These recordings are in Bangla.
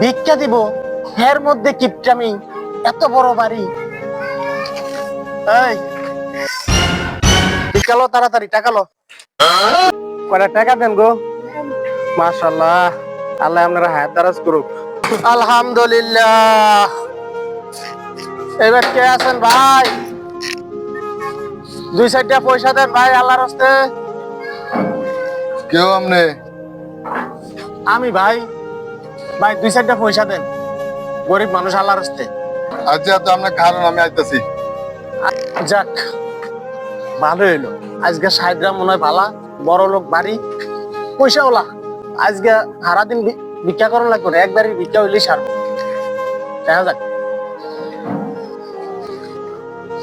ভিক্ষা দিব এর মধ্যে কিপটামি এত বড় বাড়ি। এই ভিক্ষালো তাড়াতাড়ি টাকালো কয়টা টাকা দেন গো? মাশাল্লাহ আল্লাহ আপনারা হায়াত দারাজ করুক। আলহামদুলিল্লাহ। এবার কে আছেন ভাই? দুই সাইডটা পয়সা দেন ভাই আল্লাহর হস্তে। কেউ আমনে? আমি ভাই। ভাই দুই সাইডটা পয়সা দেন। গরিব মানুষ আল্লাহর হস্তে আচ্ছা তো আপনার কারণ আমি আইতাছি। যাক ভালো এলো আজকে সাহেবরা মনে হয় ভালা বড় লোক বাড়ি। পয়সা ওলা আজকে সারাদিন ভিক্ষা করার লাগবে না একবারই ভিক্ষা হইলেই সারবো। দেখা যাক।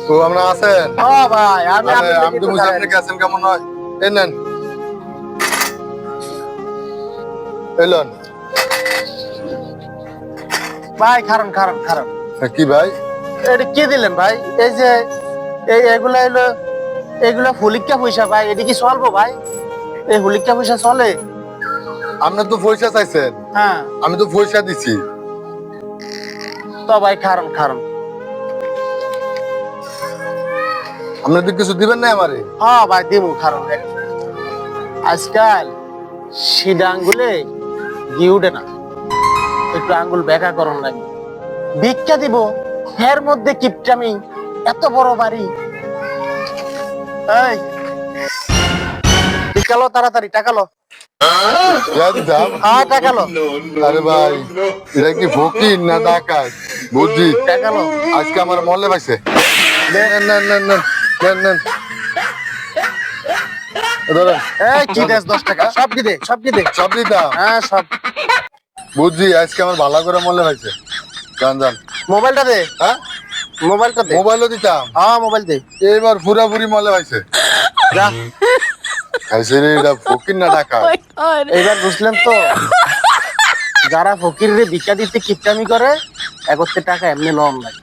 তো আমরা আছেন? ও ভাই আমি আমি তো বুঝি আপনি কেমন হয়? এই নেন। এলন ভাই খারান খারান হ্যাঁ, কি ভাই? এটা কি দিলেন ভাই? এই যে এই এগুলা হলো এগুলা হুলিকা পয়সা ভাই এটা কি চলবো ভাই? এই হুলিকা পয়সা চলে? আপনি তো পয়সা চাইছেন। হ্যাঁ। আমি তো পয়সা দিছি। তো ভাই খারান খারান আপনি তো কিছু দিবেন না আমারে? হ্যাঁ ভাই দিমু খারান আজকাল সিধা গিয়ে উঠে না। একটু আঙ্গুল বেকা করন লাগে। ভিক্ষা দিব এর মধ্যে কিপটামি এত বড় বাড়ি। এই ভিক্ষালো তাড়াতাড়ি টাকালো হ্যাঁ টাকালো আরে ভাই এটা কি ফকির না ডাকাত? বুঝছি। টাকালো আজকে আমার মলে পাইছে। ধরেন। এই কি দেশ দশ টাকা? সব কি দে সব কি দে? সব দিতাম হ্যাঁ সব। বুঝছি আজকে আমার ভালো করে জান জান। মোবাইলটা দে। হ্যাঁ? মোবাইলটা দে। মোবাইলও দিতাম। হ্যাঁ মোবাইল দে। এইবার পুরাপুরি যা। খাইছে রে এটা ফকির না ডাকাত? এইবার বুঝলেন তো যারা ফকিরের ভিক্ষা দিতে কিপটামি করে একত্রে টাকা এমনি লম লাগে।